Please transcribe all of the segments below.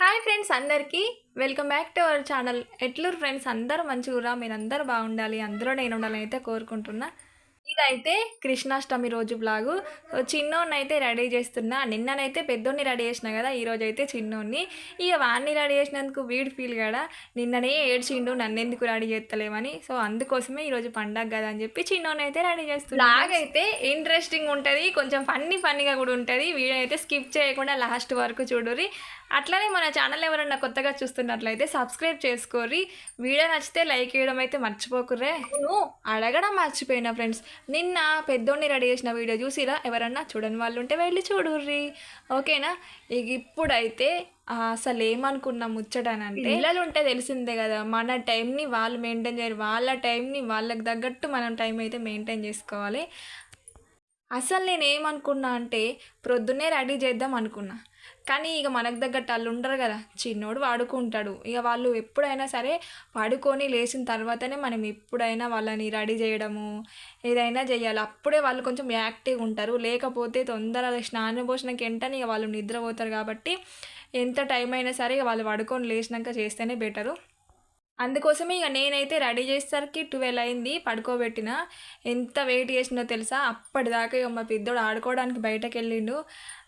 Hi friends అందరికీ. Welcome back to our channel. ఎట్లూరు friends? అందరూ మంచిగా మీరు అందరూ బాగుండాలి. అందరూ నేను ఉండాలని అయితే కోరుకుంటున్నా. ఇదైతే కృష్ణాష్టమి రోజు బ్లాగు. చిన్నోడిని అయితే రెడీ చేస్తున్నా. నిన్ననైతే పెద్దోడిని రెడీ చేసిన కదా ఈరోజు అయితే చిన్నోడిని ఇక వాడిని రెడీ చేసినందుకు వీడు ఫీల్ కదా. నిన్ననే ఏడ్చిండు నన్ను ఎందుకు రెడీ చేస్తలేమని సో అందుకోసమే ఈరోజు పండగ కదా అని చెప్పి చిన్నోడిని అయితే రెడీ చేస్తున్నా. బ్లాగ్ అయితే ఇంట్రెస్టింగ్ ఉంటుంది. కొంచెం ఫన్నీ ఫన్నీగా కూడా ఉంటుంది. వీడియో అయితే స్కిప్ చేయకుండా లాస్ట్ వరకు చూడురి అట్లనే మన ఛానల్ ఎవరన్నా కొత్తగా చూస్తున్నట్లయితే సబ్స్క్రైబ్ చేసుకోర్రి. వీడియో నచ్చితే లైక్ చేయడం అయితే మర్చిపోకుర్రే. నేను అడగడం మర్చిపోయినా ఫ్రెండ్స్. నిన్న పెద్దోడిని రెడీ చేసిన వీడియో చూసిరా? ఎవరన్నా చూడని వాళ్ళు ఉంటే వెళ్ళి చూడుర్రి. ఓకేనా? ఇక ఇప్పుడైతే అసలు ఏమనుకున్నాం ముచ్చటనంటే పిల్లలు ఉంటే తెలిసిందే కదా మన టైంని వాళ్ళు మెయింటైన్ చేయరు వాళ్ళ టైంని వాళ్ళకి తగ్గట్టు మనం టైం అయితే మెయింటైన్ చేసుకోవాలి. అసలు నేను ఏమనుకున్నా అంటే ప్రొద్దున్నే రెడీ చేద్దాం అనుకున్నా. కానీ ఇక మనకు తగ్గట్టు వాళ్ళు ఉండరు కదా. చిన్నోడు వాడుకుంటాడు. ఇక వాళ్ళు ఎప్పుడైనా సరే పడుకొని లేచిన తర్వాతనే మనం ఎప్పుడైనా వాళ్ళని రెడీ చేయడము ఏదైనా చేయాలి. అప్పుడే వాళ్ళు కొంచెం యాక్టివ్గా ఉంటారు. లేకపోతే తొందరగా స్నానం పోసినాక వెంటనే ఇక వాళ్ళు నిద్రపోతారు కాబట్టి ఎంత టైం అయినా సరే ఇక వాళ్ళు పడుకొని లేచినాక చేస్తేనే బెటరు. అందుకోసమే ఇక నేనైతే రెడీ చేసేసరికి ట్వెల్వ్ అయింది పడుకోబెట్టిన. ఎంత వెయిట్ చేసినో తెలుసా? అప్పటిదాకా ఇక మా పెద్దోడు ఆడుకోవడానికి బయటకు వెళ్ళిండు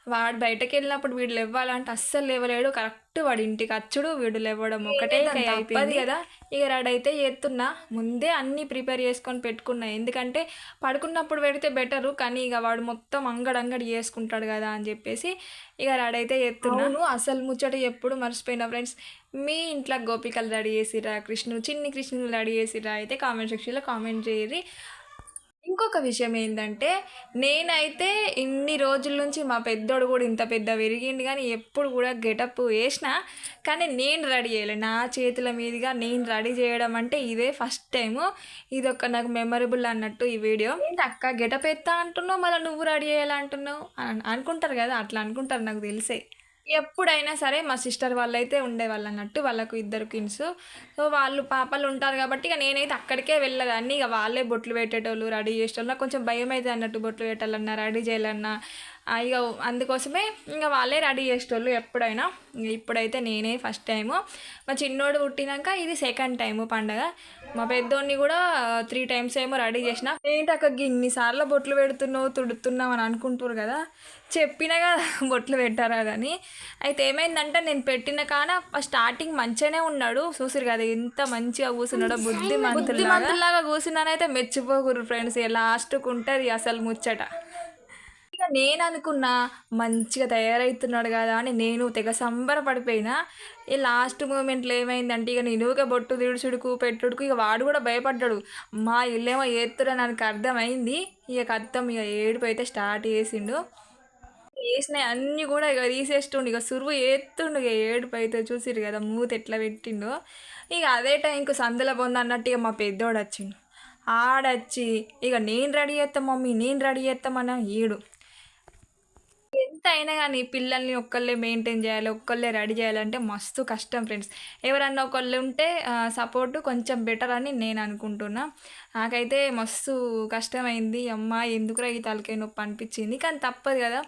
వాడు బయటకు వెళ్ళినప్పుడు వీడు లేవాలంటే అస్సలు లేవలేడు. కరెక్ట్ వాడు ఇంటికి అచ్చుడు వీడు లేవడం ఒకటే అయిపోయింది. కదా. ఇక రెడీ అయితే చేస్తున్నా ముందే అన్నీ ప్రిపేర్ చేసుకొని పెట్టుకున్నా. ఎందుకంటే పడుకున్నప్పుడు పెడితే బెటరు కానీ ఇక వాడు మొత్తం అంగడంగడి చేసుకుంటాడు కదా అని చెప్పేసి ఇక రెడీ అయితే చేస్తున్నాను అసలు ముచ్చట ఎప్పుడు మర్చిపోయినా ఫ్రెండ్స్. మీ ఇంట్లో గోపికలు రెడీ చేసిరా కృష్ణుడు? చిన్ని కృష్ణులు రెడీ చేసిరా అయితే కామెంట్ సెక్షన్లో కామెంట్ చేయరి ఇంకొక విషయం ఏంటంటే నేనైతే ఇన్ని రోజుల నుంచి మా పెద్దోడు కూడా ఇంత పెద్ద విరిగిండు కానీ ఎప్పుడు కూడా గెటప్ వేసిన కానీ నేను రెడీ చేయలే. నా చేతుల మీదుగా నేను రెడీ చేయడం అంటే ఇదే ఫస్ట్ టైము. ఇది ఒక నాకు మెమరబుల్ అన్నట్టు ఈ వీడియో. అక్క గెటప్ ఎత్తా అంటున్నావు మళ్ళీ నువ్వు రెడీ చేయాలంటున్నావు అని అనుకుంటారు కదా అట్లా అనుకుంటారు నాకు తెలిసే. ఎప్పుడైనా సరే మా సిస్టర్ వాళ్ళైతే ఉండేవాళ్ళు అన్నట్టు వాళ్ళకు ఇద్దరు కిన్స్ సో వాళ్ళు పాపలు ఉంటారు కాబట్టి ఇక నేనైతే అక్కడికే వెళ్ళదాన్ని. ఇక వాళ్ళే బొట్లు పెట్టేటోళ్ళు రెడీ చేసేటోళ్ళు. నాకు కొంచెం భయం అయితే అన్నట్టు బొట్లు పెట్టాలన్నా రెడీ చేయాలన్నా ఇక అందుకోసమే ఇంకా వాళ్ళే రెడీ చేసేటోళ్ళు ఎప్పుడైనా. ఇప్పుడైతే నేనే ఫస్ట్ టైము. మా చిన్నోడు పుట్టినాక ఇది సెకండ్ టైము పండగ. మా పెద్దోడిని కూడా త్రీ టైమ్స్ ఏమో రెడీ చేసిన. ఏంటి అక్క ఇన్నిసార్లు బొట్లు పెడుతున్నావు తుడుతున్నావు అని అనుకుంటారు కదా. చెప్పినా కదా బొట్లు పెట్టారా అని. అయితే ఏమైందంటే నేను పెట్టిన కాన స్టార్టింగ్ మంచిగానే ఉన్నాడు. చూసిరు కదా ఎంత మంచిగా కూర్చున్నాడో బుద్ధి మంతులాగా కూర్చున్నానైతే మెచ్చిపోకూరు ఫ్రెండ్స్. లాస్ట్కు ఉంటుంది అసలు ముచ్చట. నేను అనుకున్నా మంచిగా తయారవుతున్నాడు కదా అని నేను తెగ సంబరపడిపోయినా. ఈ లాస్ట్ మూమెంట్లో ఏమైందంటే ఇక నేను ఊరికే బొట్టు దిడుచుడుకు పెట్టుడుకు ఇక వాడు కూడా భయపడ్డాడు. మా ఇల్లేమో ఏత్తురా నాకు అర్థమైంది. ఇక అర్థం ఇక ఏడుపు అయితే స్టార్ట్ చేసిండు. వేసినాయి అన్నీ కూడా ఇక తీసేస్తుండు. ఇక సురువు ఏత్తుండు ఇక ఏడుపు అయితే చూసిరు కదా మూత ఎట్లా పెట్టిండో. ఇక అదే టైంకి సందుల పొంద అన్నట్టు ఇక మా పెద్దోడు వచ్చిండు. ఆడొచ్చి ఇక నేను రెడీ చేస్తాం మమ్మీ నేను రెడీ చేస్తామన్నా ఈడు. ఎంత అయినా కానీ పిల్లల్ని ఒక్కళ్ళే మెయింటైన్ చేయాలి ఒక్కళ్ళే రెడీ చేయాలంటే మస్తు కష్టం ఫ్రెండ్స్ ఎవరన్నా ఒకళ్ళు ఉంటే సపోర్ట్ కొంచెం బెటర్ అని నేను అనుకుంటున్నా. నాకైతే మస్తు కష్టమైంది. అమ్మ ఎందుకురా ఈ తలకాయ నొప్పి అనిపించింది? కానీ తప్పదు కదా.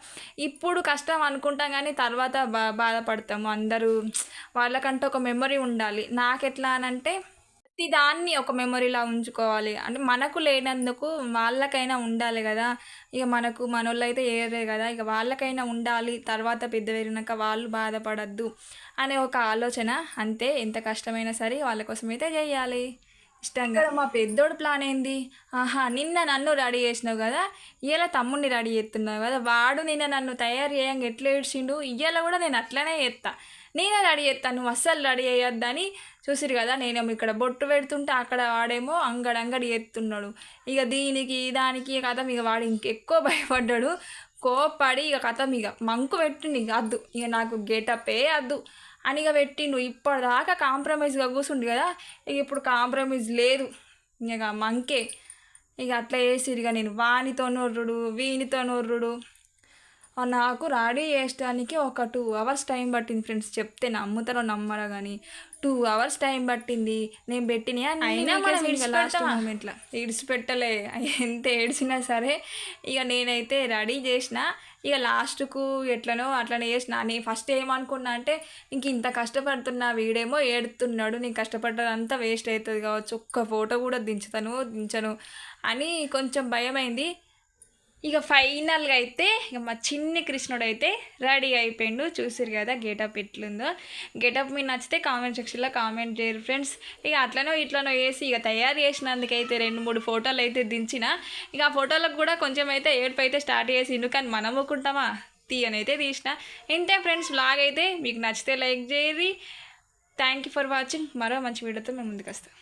ఇప్పుడు కష్టం అనుకుంటాం కానీ తర్వాత బా బాధపడతాము. అందరూ వాళ్ళకంటే ఒక మెమరీ ఉండాలి. నాకెట్లా అనంటే ప్రతి దాన్ని ఒక మెమొరీలా ఉంచుకోవాలి. అంటే మనకు లేనందుకు వాళ్ళకైనా ఉండాలి కదా. ఇక మనకు మనోళ్ళు అయితే ఏరే కదా. ఇక వాళ్ళకైనా ఉండాలి. తర్వాత పెద్ద పెరిగినాక వాళ్ళు బాధపడద్దు అనే ఒక ఆలోచన అంతే. ఎంత కష్టమైనా సరే వాళ్ళ కోసం అయితే చేయాలి. ఇష్టంగా. మా పెద్దోడు ప్లాన్ ఏంది? ఆహా నిన్న నన్ను రెడీ చేసినావు కదా ఇవాళ తమ్ముడిని రెడీ చేస్తున్నావు కదా వాడు నిన్న నన్ను తయారు చేయంగా ఎట్లా ఏడ్చిండు? ఇవాళ కూడా నేను అట్లనే చేస్తా నేనే రెడీ చేస్తాను నువ్వు అస్సలు రెడీ చేయొద్దని చూసిరు కదా నేనేమో ఇక్కడ బొట్టు పెడుతుంటే అక్కడ వాడేమో అంగడంగడి ఎత్తున్నాడు ఇక దీనికి దానికి కథం ఇక వాడు ఇంకెక్కువ భయపడ్డాడు. కోపడి ఇక కథ ఇక మంకు పెట్టిండు ఇక అద్దు. ఇక నాకు గెటపే అద్దు. అని ఇక పెట్టిండు ఇప్పటిదాకా కాంప్రమైజ్గా కూర్చుండు కదా ఇక ఇప్పుడు కాంప్రమైజ్ లేదు. ఇక మంకే. ఇక అట్లా వేసిరు ఇక నేను. వానితో నొర్రుడు వీనితో నొర్రుడు. నాకు రెడీ చేయడానికి ఒక టూ అవర్స్ టైం పట్టింది ఫ్రెండ్స్. చెప్తే నమ్ముతారో నమ్మరో కానీ టూ అవర్స్ టైం పట్టింది. నేను పెట్టిన అయినా మనం ఇడిచిపెట్టలే. ఎంత ఏడ్చినా సరే ఇక నేనైతే రెడీ చేసిన. ఇక లాస్ట్కు ఎట్లనో అట్లనే చేసిన. నేను ఫస్ట్ ఏమనుకున్నా అంటే ఇంక ఇంత కష్టపడుతున్నా వీడేమో ఏడుతున్నాడు. నేను కష్టపడ్డదంతా వేస్ట్ అవుతుంది కావచ్చు. ఒక్క ఫోటో కూడా దించుతాను దించను అని కొంచెం భయమైంది. ఇక ఫైనల్గా అయితే ఇక మా చిన్ని కృష్ణుడు అయితే రెడీ అయిపోయిండు. చూసిరు కదా గెటప్ ఎట్లుందో. గెటప్ మీరు నచ్చితే కామెంట్ సెక్షన్లో కామెంట్ చేయరు ఫ్రెండ్స్. ఇక అట్లనో ఇట్లనో వేసి ఇక తయారు చేసినందుకైతే రెండు మూడు ఫోటోలు అయితే దించిన. ఇక ఆ ఫోటోలకు కూడా కొంచెం అయితే ఏడుపు అయితే స్టార్ట్ చేసిండు. కానీ మనం ఊరుకుంటామా తీయనైతే తీసిన. ఇంతే ఫ్రెండ్స్ బ్లాగ్ అయితే మీకు నచ్చితే లైక్ చేయరి థ్యాంక్ యూ ఫర్ వాచింగ్ మరో మంచి వీడియోతో మేము ముందుకు వస్తాం.